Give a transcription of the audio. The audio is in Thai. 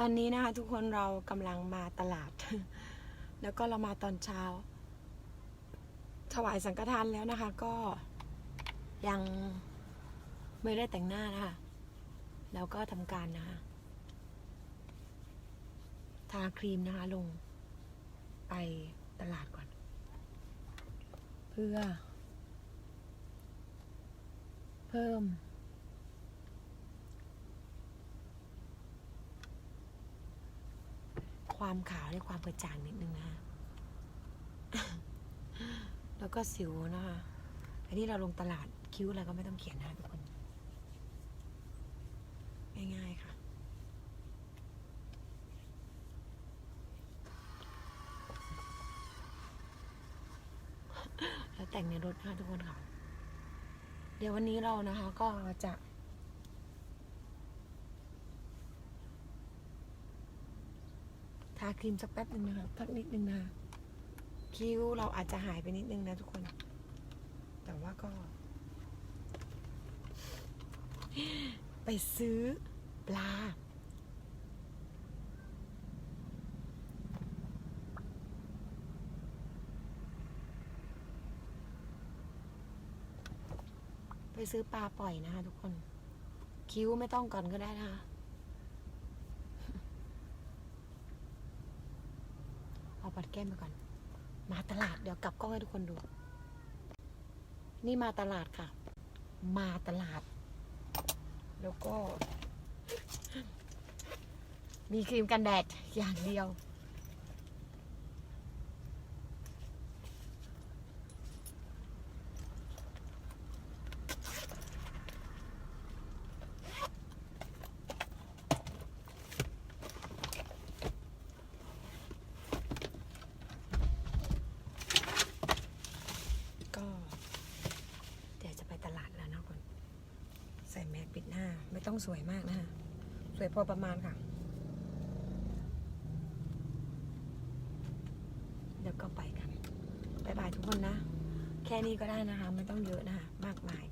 ตอนนี้นะคะทุกคนเรากำลังมาตลาด แล้วก็เรามาตอนเช้า ถวายสังฆทานแล้วนะคะ ก็ยังไม่ได้แต่งหน้านะคะ แล้วก็ทำการนะคะทาครีมนะคะลงไปตลาดก่อน เพื่อ เพิ่ม ความขาวและความกระจ่างนิดนึงนะคะแล้วก็สิวนะคะ อันนี้เราลงตลาดคิ้วอะไรก็ไม่ต้องเขียนนะคะทุกคน ง่ายๆค่ะ แล้วแต่งในรถนะคะทุกคนค่ะ เดี๋ยววันนี้เรานะคะก็จะ ทาครีมสักแป๊บหนึ่งนะคะพักนิดนึงนะคะคิ้วเราอาจจะหายไปนิดนึงนะทุกคน แต่ว่าก็ ไปซื้อปลา ไปซื้อปลาปล่อยนะคะทุกคน คิ้วไม่ต้องก่อนก็ได้นะคะ เอา ปัดแก้มไปก่อน มาตลาดเดี๋ยวกลับกล้องให้ทุกคนดู นี่มาตลาดค่ะ มาตลาด แล้วก็ มีครีมกันแดดอย่างเดียว ก็ เดี๋ยวจะไปตลาดแล้วนะคนใส่แมส ปิดหน้า ไม่ต้องสวยมากนะคะสวยพอประมาณค่ะ เดี๋ยวก็ไปกันบายบายทุกคนนะ แค่นี้ก็ได้นะคะ ไม่ต้องเยอะนะคะ มากมาย